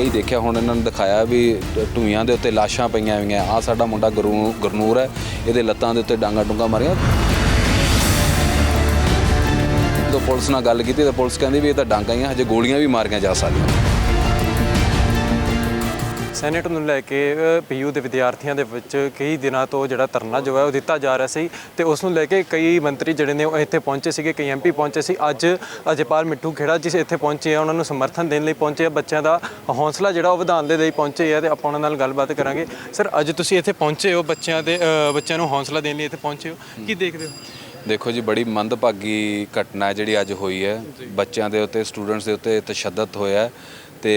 ਕਈ ਦੇਖਿਆ ਹੁਣ ਇਹਨਾਂ ਨੇ ਦਿਖਾਇਆ ਵੀ ਢੂਈਆਂ ਦੇ ਉੱਤੇ ਲਾਸ਼ਾਂ ਪਈਆਂ ਹੋਈਆਂ। ਆ ਸਾਡਾ ਮੁੰਡਾ ਗੁਰੂ ਗੁਰਨੂਰ ਹੈ। ਇਹਦੇ ਲੱਤਾਂ ਦੇ ਉੱਤੇ ਡਾਂਗਾ ਡੂੰਗਾ ਮਾਰੀਆਂ। ਜਦੋਂ ਪੁਲਿਸ ਨਾਲ ਗੱਲ ਕੀਤੀ ਤਾਂ ਪੁਲਿਸ ਕਹਿੰਦੀ ਵੀ ਇਹ ਤਾਂ ਡਾਂਗਾ ਹੀ ਆ, ਹਜੇ ਗੋਲੀਆਂ ਵੀ ਮਾਰੀਆਂ ਜਾ ਸਕਦੀਆਂ। ਸੈਨੇਟ ਨੂੰ ਲੈ ਕੇ ਪੀਯੂ ਦੇ ਵਿਦਿਆਰਥੀਆਂ ਦੇ ਵਿੱਚ ਕਈ ਦਿਨਾਂ ਤੋਂ ਜਿਹੜਾ ਧਰਨਾ ਜੋ ਹੈ ਉਹ ਦਿੱਤਾ ਜਾ ਰਿਹਾ ਸੀ ਤੇ ਉਸ ਨੂੰ ਲੈ ਕੇ ਕਈ ਮੰਤਰੀ ਜਿਹੜੇ ਨੇ ਉਹ ਇੱਥੇ ਪਹੁੰਚੇ ਸੀਗੇ ਕਈ ਐਮਪੀ ਪਹੁੰਚੇ ਸੀ। ਅੱਜ ਅਜੇਪਾਲ ਮਿੱਠੂ ਖੇੜਾ ਜਿਸ ਇੱਥੇ ਪਹੁੰਚੇ ਆ ਉਹਨਾਂ ਨੂੰ ਸਮਰਥਨ ਦੇਣ ਲਈ ਪਹੁੰਚੇ ਆ। ਬੱਚਿਆਂ ਦਾ ਹੌਸਲਾ ਜਿਹੜਾ ਉਹ ਵਧਾਉਣ ਦੇ ਲਈ ਪਹੁੰਚੇ ਆ ਤੇ ਆਪਾਂ ਉਹਨਾਂ ਨਾਲ ਗੱਲਬਾਤ ਕਰਾਂਗੇ। ਸਰ ਅੱਜ ਤੁਸੀਂ ਇੱਥੇ ਪਹੁੰਚੇ ਹੋ ਬੱਚਿਆਂ ਦੇ ਬੱਚਿਆਂ ਨੂੰ ਹੌਸਲਾ ਦੇਣ ਲਈ ਇੱਥੇ ਪਹੁੰਚੇ ਹੋ। ਕੀ ਦੇਖਦੇ ਹੋ? ਦੇਖੋ ਜੀ ਬੜੀ ਮੰਦਭਾਗੀ ਘਟਨਾ ਜਿਹੜੀ ਅੱਜ ਹੋਈ ਹੈ। ਬੱਚਿਆਂ ਦੇ ਉੱਤੇ ਸਟੂਡੈਂਟਸ ਦੇ ਉੱਤੇ ਤਸ਼ੱਦਦ ਹੋਇਆ ਤੇ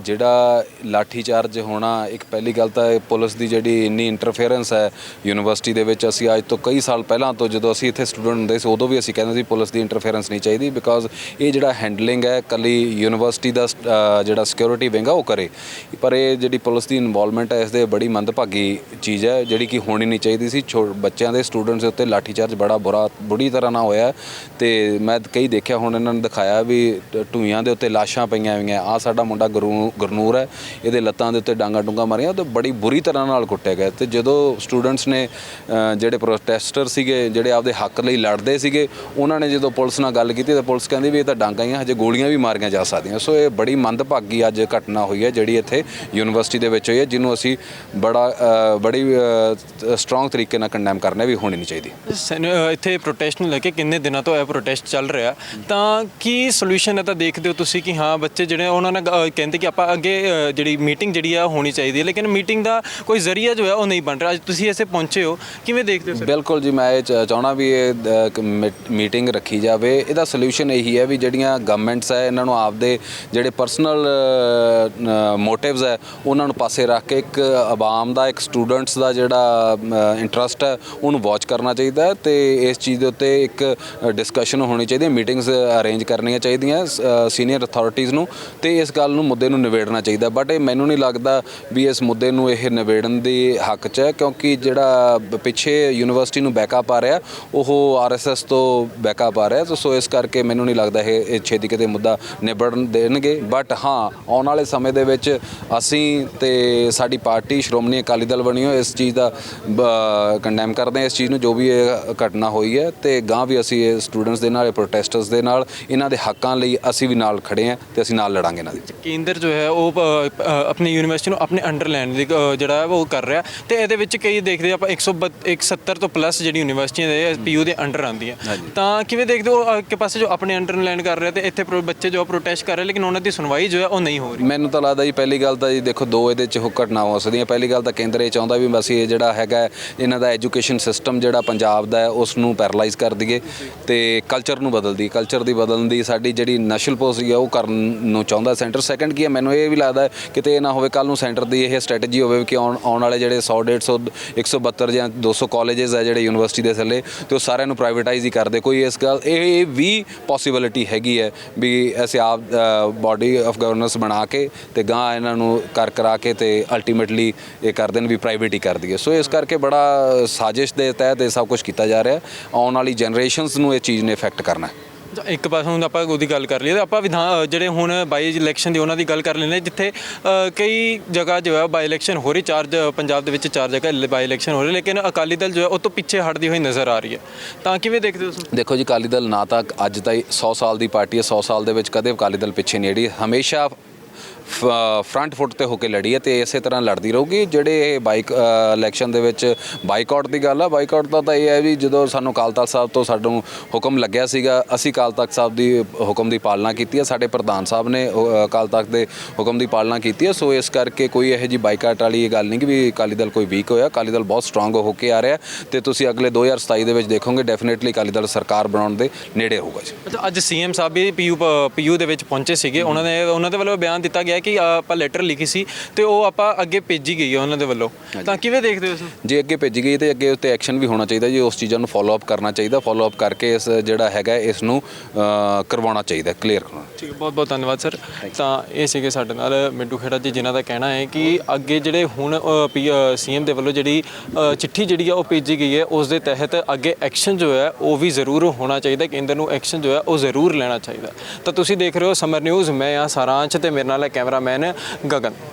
ਜਿਹੜਾ ਲਾਠੀ ਚਾਰਜ ਹੋਣਾ ਇੱਕ ਪਹਿਲੀ ਗੱਲ ਤਾਂ ਇਹ ਪੁਲਿਸ ਦੀ ਜਿਹੜੀ ਇੰਨੀ ਇੰਟਰਫੇਰੈਂਸ ਹੈ ਯੂਨੀਵਰਸਿਟੀ ਦੇ ਵਿੱਚ ਅਸੀਂ ਅੱਜ ਤੋਂ ਕਈ ਸਾਲ ਪਹਿਲਾਂ ਤੋਂ ਜਦੋਂ ਅਸੀਂ ਇੱਥੇ ਸਟੂਡੈਂਟ ਹੁੰਦੇ ਸੀ ਉਦੋਂ ਵੀ ਅਸੀਂ ਕਹਿੰਦੇ ਸੀ ਪੁਲਿਸ ਦੀ ਇੰਟਰਫੇਰੈਂਸ ਨਹੀਂ ਚਾਹੀਦੀ ਬਿਕਾਜ਼ ਇਹ ਜਿਹੜਾ ਹੈਂਡਲਿੰਗ ਹੈ ਕੱਲੀ ਯੂਨੀਵਰਸਿਟੀ ਦਾ ਅ, ਜਿਹੜਾ ਸਿਕਿਉਰਿਟੀ ਵਿੰਗ ਆ ਉਹ ਕਰੇ। ਪਰ ਇਹ ਜਿਹੜੀ ਪੁਲਿਸ ਦੀ ਇਨਵੋਲਵਮੈਂਟ ਹੈ ਇਸ ਦੇ ਬੜੀ ਮੰਦਭਾਗੀ ਚੀਜ਼ ਹੈ ਜਿਹੜੀ ਕਿ ਹੋਣੀ ਨਹੀਂ ਚਾਹੀਦੀ ਸੀ। ਛੋ- ਬੱਚਿਆਂ ਦੇ ਸਟੂਡੈਂਟਸ ਦੇ ਉੱਤੇ ਲਾਠੀ ਚਾਰਜ ਬੜਾ ਬੁਰਾ ਬੁਰੀ ਤਰ੍ਹਾਂ ਨਾਲ ਹੋਇਆ। ਤੇ ਮੈਂ ਕਈ ਦੇਖਿਆ ਹੁਣ ਇਹਨਾਂ ਨੇ ਦਿਖਾਇਆ ਵੀ ਢੂਈਆਂ ਦੇ ਉੱਤੇ ਲਾਸ਼ਾਂ ਪਈਆਂ ਹੋਈਆਂ। ਆ ਸਾਡਾ ਮੁੰਡਾ ਗੁਰੂ ਗੁਰਨੂਰ ਹੈ। ਇਹਦੇ ਲੱਤਾਂ ਦੇ ਉੱਤੇ ਡਾਂਗਾ ਡੂੰਗਾ ਮਾਰੀਆਂ ਤੇ ਬੜੀ ਬੁਰੀ ਤਰ੍ਹਾਂ ਨਾਲ ਕੁੱਟਿਆ ਗਿਆ। ਤੇ ਜਦੋਂ ਸਟੂਡੈਂਟਸ ਨੇ ਜਿਹੜੇ ਪ੍ਰੋਟੈਸਟਰ ਸੀਗੇ, ਜਿਹੜੇ ਆਪਦੇ ਹੱਕ ਲਈ ਲੜਦੇ ਸੀਗੇ, ਉਹਨਾਂ ਨੇ ਜਦੋਂ ਪੁਲਿਸ ਨਾਲ ਗੱਲ ਕੀਤੀ ਤਾਂ ਪੁਲਿਸ ਕਹਿੰਦੀ ਵੀ ਇਹ ਤਾਂ ਡਾਂਗਾ ਹੀ ਆ, ਹਜੇ ਗੋਲੀਆਂ ਵੀ ਮਾਰੀਆਂ ਜਾ ਸਕਦੀਆਂ। ਸੋ ਇਹ ਬੜੀ ਮੰਦਭਾਗੀ ਅੱਜ ਘਟਨਾ ਹੋਈ ਹੈ, ਜਿਹੜੀ ਇੱਥੇ ਯੂਨੀਵਰਸਿਟੀ ਦੇ ਵਿੱਚ ਹੋਈ ਹੈ, ਜਿਹਨੂੰ ਅਸੀਂ ਬੜਾ ਬੜੀ ਸਟਰੋਂਗ ਤਰੀਕੇ ਨਾਲ ਕੰਡੈਮ ਕਰਨਾ ਵੀ ਹੋਣੀ ਨਹੀਂ ਚਾਹੀਦੀ। ਇੱਥੇ ਪ੍ਰੋਟੈਸਟ ਨੂੰ ਲੈ ਕੇ ਕਿੰਨੇ ਦਿਨਾਂ ਤੋਂ ਇਹ ਪ੍ਰੋਟੈਸਟ ਚੱਲ ਰਿਹਾ। ਤਾਂ ਕੀ ਸੋਲੂਸ਼ਨ ਹੈ ਤਾਂ ਦੇਖਦੇ ਹੋ ਤੁਸੀਂ ਕਿ ਹਾਂ ਬੱਚੇ ਜਿਹੜੇ ਉਹਨਾਂ ਨੇ ਕਹਿੰਦੇ ਕਿ ਆਪਾਂ ਅੱਗੇ ਅ, ਜਿਹੜੀ ਮੀਟਿੰਗ ਜਿਹੜੀ ਆ ਉਹ ਹੋਣੀ ਚਾਹੀਦੀ ਹੈ। ਲੇਕਿਨ ਮੀਟਿੰਗ ਦਾ ਕੋਈ ਜ਼ਰੀਆ ਜੋ ਹੈ ਉਹ ਨਹੀਂ ਬਣ ਰਿਹਾ। ਅੱਜ ਤੁਸੀਂ ਇੱਥੇ ਪਹੁੰਚੇ ਹੋ। ਕਿਵੇਂ ਦੇਖਦੇ ਹੋ ਸਰ? ਬਿਲਕੁਲ ਜੀ ਮੈਂ ਇਹ ਚ- ਚਾਹੁੰਦਾ ਵੀ ਇਹ ਮੀਟਿੰਗ ਰੱਖੀ ਜਾਵੇ। ਇਹਦਾ ਸੋਲੂਸ਼ਨ ਇਹੀ ਹੈ ਵੀ ਜਿਹੜੀਆਂ ਗਵਰਨਮੈਂਟਸ ਹੈ ਇਹਨਾਂ ਨੂੰ ਆਪਦੇ ਜਿਹੜੇ ਪਰਸਨਲ ਮੋਟਿਵਸ ਹੈ ਉਹਨਾਂ ਨੂੰ ਪਾਸੇ ਰੱਖ ਕੇ ਇੱਕ ਆਵਾਮ ਦਾ ਇੱਕ ਸਟੂਡੈਂਟਸ ਦਾ ਜਿਹੜਾ ਇੰਟਰਸਟ ਹੈ ਉਹਨੂੰ ਵਾਚ ਕਰਨਾ ਚਾਹੀਦਾ ਹੈ ਤੇ ਇਸ ਚੀਜ਼ ਦੇ ਉੱਤੇ ਇੱਕ ਡਿਸਕਸ਼ਨ ਹੋਣੀ ਚਾਹੀਦੀ ਹੈ ਮੀਟਿੰਗਸ ਅਰੇਂਜ ਕਰਨੀਆਂ ਚਾਹੀਦੀਆਂ ਸੀਨੀਅਰ ਅਥਾਰਟੀਆਂ ਨੂੰ ਤੇ ਇਸ ਗੱਲ ਨੂੰ ਮੁੱਦੇ ਨੂੰ ਨਿਬੇੜਨਾ ਚਾਹੀਦਾ। ਬਟ ਇਹ ਮੈਨੂੰ ਨਹੀਂ ਲੱਗਦਾ ਵੀ ਇਸ ਮੁੱਦੇ ਨੂੰ ਇਹ ਨਿਬੇੜਨ ਦੇ ਹੱਕ 'ਚ ਹੈ, ਕਿਉਂਕਿ ਜਿਹੜਾ ਪਿੱਛੇ ਯੂਨੀਵਰਸਿਟੀ ਨੂੰ ਬੈਕਅਪ ਆ ਰਿਹਾ, ਉਹ ਆਰਐਸਐਸ ਤੋਂ ਬੈਕਅਪ ਆ ਰਿਹਾ। ਸੋ ਇਸ ਕਰਕੇ ਮੈਨੂੰ ਨਹੀਂ ਲੱਗਦਾ ਇਹ ਇਹ ਛੇਤੀ ਕਿਤੇ ਮੁੱਦਾ ਨਿਬੜਨ ਦੇਣਗੇ। ਬਟ ਹਾਂ, ਆਉਣ ਵਾਲੇ ਸਮੇਂ ਦੇ ਵਿੱਚ ਅਸੀਂ ਤੇ ਸਾਡੀ ਪਾਰਟੀ, ਸ਼੍ਰੋਮਣੀ ਅਕਾਲੀ ਦਲ ਬਣੀ ਹੋਈ ਇਸ ਚੀਜ਼ ਦਾ ਕੰਡੈਮ ਕਰਦੇ ਹਾਂ, ਇਸ ਚੀਜ਼ ਨੂੰ ਜੋ ਵੀ ਇਹ ਘਟਨਾ ਹੋਈ ਹੈ ਤੇ ਗਾਂ ਵੀ ਅਸੀਂ ਇਹ ਸਟੂਡੈਂਟਸ ਦੇ ਨਾਲ ਪ੍ਰੋਟੈਸਟਰਸ ਦੇ ਨਾਲ ਇਹਨਾਂ ਦੇ ਹੱਕਾਂ ਲਈ ਅਸੀਂ ਵੀ ਨਾਲ ਖੜੇ ਹਾਂ ਤੇ ਅਸੀਂ ਨਾਲ ਲੜਾਂਗੇ ਇਹਨਾਂ ਦੀ। ਕੇਂਦਰ ਜੋ ਹੈ ਉਹ ਆਪਣੀ ਯੂਨੀਵਰਸਿਟੀ ਨੂੰ ਆਪਣੇ ਅੰਡਰ ਲੈਣ ਦੀ ਜਿਹੜਾ ਹੈ ਉਹ ਕਰ ਰਿਹਾ ਤੇ ਇਹਦੇ ਵਿੱਚ ਕਈ ਦੇਖਦੇ ਆਪਾਂ 170 ਤੋਂ ਪਲੱਸ ਜਿਹੜੀ ਯੂਨੀਵਰਸਿਟੀਆਂ ਦੇ ਪੀਯੂ ਦੇ ਅੰਡਰ ਆਉਂਦੀਆਂ ਤਾਂ ਕਿਵੇਂ ਦੇਖਦੇ ਹੋ ਕਿ ਪਾਸੇ ਜੋ ਆਪਣੇ ਅੰਡਰ ਲੈਣ ਕਰ ਰਿਹਾ ਤੇ ਇੱਥੇ ਬੱਚੇ ਜੋ ਪ੍ਰੋਟੈਸਟ ਕਰ ਰਹੇ ਲੇਕਿਨ ਉਹਨਾਂ ਦੀ ਸੁਣਵਾਈ ਜੋ ਹੈ ਉਹ ਨਹੀਂ ਹੋ ਰਹੀ। ਮੈਨੂੰ ਤਾਂ ਲੱਗਦਾ ਜੀ ਪਹਿਲੀ ਗੱਲ ਤਾਂ ਜੀ ਦੇਖੋ ਦੋ ਇਹਦੇ ਚ ਘਟਨਾ ਹੋ ਸਕਦੀਆਂ। ਪਹਿਲੀ ਗੱਲ ਤਾਂ ਕੇਂਦਰ ਇਹ ਚਾਹੁੰਦਾ ਵੀ ਅਸੀਂ ਇਹ ਜਿਹੜਾ ਹੈਗਾ ਇਹਨਾਂ ਦਾ ਐਜੂਕੇਸ਼ਨ ਸਿਸਟਮ ਜਿਹੜਾ ਪੰਜਾਬ ਦਾ ਹੈ ਉਸ ਨੂੰ ਪੈਰਲਾਈਜ਼ ਕਰ ਦਈਏ ਤੇ ਕਲਚਰ ਨੂੰ ਬਦਲ ਦਈਏ। ਕਲਚਰ ਦੀ ਬਦਲਣ ਦੀ ਸਾਡੀ ਜਿਹੜੀ ਨਸ਼ਲ ਪੋਸੀ ਹੈ ਉਹ ਕਰਨ ਨੂੰ ਚਾਹੁੰਦਾ ਸੈਂਟਰ ਸੈਕੰਡ ਕੀ ਹੈ? ਮੈਨੂੰ ਇਹ ਵੀ ਲੱਗਦਾ ਕਿਤੇ ਇਹ ਨਾ ਹੋਵੇ ਕੱਲ ਨੂੰ ਸੈਂਟਰ ਦੀ ਇਹ ਸਟ੍ਰੈਟਜੀ ਹੋਵੇ ਕਿ ਆਉਣ ਆਉਣ ਵਾਲੇ ਜਿਹੜੇ 100 150 172 ਜਾਂ 200 ਕਾਲਜਸ ਹੈ ਜਿਹੜੇ ਯੂਨੀਵਰਸਿਟੀ ਦੇ ਥੱਲੇ, ਤੇ ਉਹ ਸਾਰਿਆਂ ਨੂੰ ਪ੍ਰਾਈਵੇਟਾਈਜ਼ ਹੀ ਕਰਦੇ ਕੋਈ ਇਸ ਗੱਲ, ਇਹ ਇਹ ਵੀ ਪੋਸੀਬਿਲਿਟੀ ਹੈਗੀ ਹੈ ਵੀ ਅਸੀਂ ਆਪ ਬਾਡੀ ਆਫ ਗਵਰਨੈਂਸ ਬਣਾ ਕੇ ਤੇ ਗਾਂ ਇਹਨਾਂ ਨੂੰ ਕਰ ਕਰਾ ਕੇ ਤੇ ਅਲਟੀਮੇਟਲੀ ਇਹ ਕਰ ਦੇਣ ਵੀ ਪ੍ਰਾਈਵੇਟ ਹੀ ਕਰ ਦਈਏ। ਸੋ ਇਸ ਕਰਕੇ ਬੜਾ ਸਾਜ਼ਿਸ਼ ਦੇ ਤਹਿਤ ਇਹ ਸਭ ਕੁਝ ਕੀਤਾ ਜਾ ਰਿਹਾ। ਆਉਣ ਵਾਲੀ ਜਨਰੇਸ਼ਨਸ ਨੂੰ ਇਹ ਚੀਜ਼ ਨੇ ਇਫੈਕਟ ਕਰਨਾ ਹੈ। ਇੱਕ ਪਾਸੇ ਹੁਣ ਆਪਾਂ ਉਹਦੀ ਗੱਲ ਕਰ ਲਈਏ ਤੇ ਆਪਾਂ ਵਿਧਾਨ ਜਿਹੜੇ ਹੁਣ ਬਾਈ ਇਲੈਕਸ਼ਨ ਦੀ ਉਹਨਾਂ ਦੀ ਗੱਲ ਕਰ ਲੈਂਦੇ ਜਿੱਥੇ ਕਈ ਜਗ੍ਹਾ ਜੋ ਹੈ ਬਾਈ ਇਲੈਕਸ਼ਨ ਹੋ ਰਹੀ ਚਾਰ ਪੰਜਾਬ ਦੇ ਵਿੱਚ ਚਾਰ ਜਗ੍ਹਾ ਬਾਈ ਇਲੈਕਸ਼ਨ ਹੋ ਰਹੀ ਲੇਕਿਨ ਅਕਾਲੀ ਦਲ ਜੋ ਹੈ ਉਹ ਤੋਂ ਪਿੱਛੇ ਹਟਦੀ ਹੋਈ ਨਜ਼ਰ ਆ ਰਹੀ ਹੈ। ਤਾਂ ਕਿਵੇਂ ਦੇਖਦੇ ਹੋ ਤੁਸੀਂ ਦੇਖੋ ਜੀ ਅਕਾਲੀ ਦਲ ਨਾ ਤਾਂ ਅੱਜ ਤਾਈਂ 100 ਸਾਲ ਦੀ ਪਾਰਟੀ ਹੈ 100 ਸਾਲ ਦੇ ਵਿੱਚ ਕਦੇ ਅਕਾਲੀ ਦਲ ਪਿੱਛੇ ਨਹੀਂ ਹਟੀ। ਹਮੇਸ਼ਾ ਫਰੰਟ ਫੁੱਟ ਤੇ ਹੋ ਕੇ ਲੜੀ ਹੈ ਤੇ ਇਸੇ ਤਰ੍ਹਾਂ ਲੜਦੀ ਰਹੂਗੀ। ਜਿਹੜੇ ਇਹ ਬਾਈਕ ਇਲੈਕਸ਼ਨ ਦੇ ਵਿੱਚ ਬਾਈਕਾਟ ਦੀ ਗੱਲ ਆ ਬਾਈਕਾਟ ਦਾ ਤਾਂ ਇਹ ਹੈ ਵੀ ਜਦੋਂ ਸਾਨੂੰ ਅਕਾਲ ਤਖਤ ਸਾਹਿਬ ਤੋਂ ਸਾਨੂੰ ਹੁਕਮ ਲੱਗਿਆ ਸੀਗਾ, ਅਸੀਂ ਅਕਾਲ ਤਖਤ ਸਾਹਿਬ ਦੀ ਹੁਕਮ ਦੀ ਪਾਲਣਾ ਕੀਤੀ ਹੈ, ਸਾਡੇ ਪ੍ਰਧਾਨ ਸਾਹਿਬ ਨੇ ਅਕਾਲ ਤਖਤ ਦੇ ਹੁਕਮ ਦੀ ਪਾਲਣਾ ਕੀਤੀ ਹੈ। ਸੋ ਇਸ ਕਰਕੇ ਕੋਈ ਇਹੋ ਜੀ ਬਾਈਕਾਟ ਵਾਲੀ ਇਹ ਗੱਲ ਨਹੀਂ ਕਿ ਵੀ ਅਕਾਲੀ ਦਲ ਕੋਈ ਵੀਕ ਹੋਇਆ, ਅਕਾਲੀ ਦਲ ਬਹੁਤ ਸਟਰੋਂਗ ਹੋ ਕੇ ਆ ਰਿਹਾ ਤੇ ਤੁਸੀਂ ਅਗਲੇ 2027 ਦੇ ਵਿੱਚ ਦੇਖੋਗੇ ਡੈਫੀਨਿਟਲੀ ਅਕਾਲੀ ਦਲ ਸਰਕਾਰ ਬਣਾਉਣ ਦੇ ਨੇੜੇ ਹੋਊਗਾ ਜੀ। ਅੱਛਾ, ਅੱਜ ਸੀਐਮ ਸਾਹਿਬ ਵੀ ਪੀਯੂ ਪੀਯੂ ਦੇ ਵਿੱਚ ਪਹੁੰਚੇ ਸੀਗੇ, ਉਹਨਾਂ ਨੇ, ਉਹਨਾਂ ਦੇ ਵੱਲੋਂ ਬਿਆਨ ਦਿੱਤਾ ਗਿਆ ਕਿ ਆਪਾਂ ਲੈਟਰ ਲਿਖੀ ਸੀ ਤੇ ਉਹ ਆਪਾਂ ਅੱਗੇ ਭੇਜੀ ਗਈ ਹੈ ਉਹਨਾਂ ਦੇ ਵੱਲੋਂ। ਤਾਂ ਕਿਵੇਂ ਦੇਖਦੇ ਹੋ ਨੂੰ? ਜੇ ਅੱਗੇ ਭੇਜੀ ਗਈ ਤੇ ਅੱਗੇ ਉੱਤੇ ਐਕਸ਼ਨ ਵੀ ਹੋਣਾ ਚਾਹੀਦਾ ਜੀ ਉਸ ਚੀਜ਼ਾਂ ਨੂੰ ਫਾਲੋ ਅਪ ਕਰਨਾ ਚਾਹੀਦਾ ਫਾਲੋ ਅਪ ਕਰਕੇ ਇਸ ਜਿਹੜਾ ਹੈਗਾ ਇਸ ਨੂੰ ਕਰਵਾਉਣਾ ਚਾਹੀਦਾ ਕਲੀਅਰ ਕਰਵਾਉਣਾ ਠੀਕ ਹੈ ਬਹੁਤ ਬਹੁਤ ਧੰਨਵਾਦ ਸਰ ਤਾਂ ਇਹ ਸੀਗੇ ਸਾਡੇ ਨਾਲ ਮਿੰਟੂ ਖੇੜਾ ਜੀ ਜਿਨ੍ਹਾਂ ਦਾ ਕਹਿਣਾ ਹੈ ਕਿ ਅੱਗੇ ਜਿਹੜੇ ਹੁਣ ਸੀਐਮ ਦੇ ਵੱਲੋਂ ਜਿਹੜੀ ਚਿੱਠੀ ਜਿਹੜੀ ਆ ਉਹ ਭੇਜੀ ਗਈ ਹੈ ਉਸ ਦੇ ਤਹਿਤ ਅੱਗੇ ਐਕਸ਼ਨ ਜੋ ਹੈ ਉਹ ਵੀ ਜ਼ਰੂਰ ਹੋਣਾ ਚਾਹੀਦਾ ਕੇਂਦਰ ਨੂੰ ਐਕਸ਼ਨ ਜੋ ਹੈ ਉਹ ਜ਼ਰੂਰ ਲੈਣਾ ਚਾਹੀਦਾ। ਤਾਂ ਤੁਸੀਂ ਦੇਖ ਰਹੇ ਹੋ ਸਮਰ ਨਿਊਜ਼ ਮੈਂ ਆ ਸਾਰਾਂਸ਼ ਤੇ ਮੇਰੇ ਨਾਲ ਹੈ ਕੈਮਰਾਮੈਨ ਗਗਨ।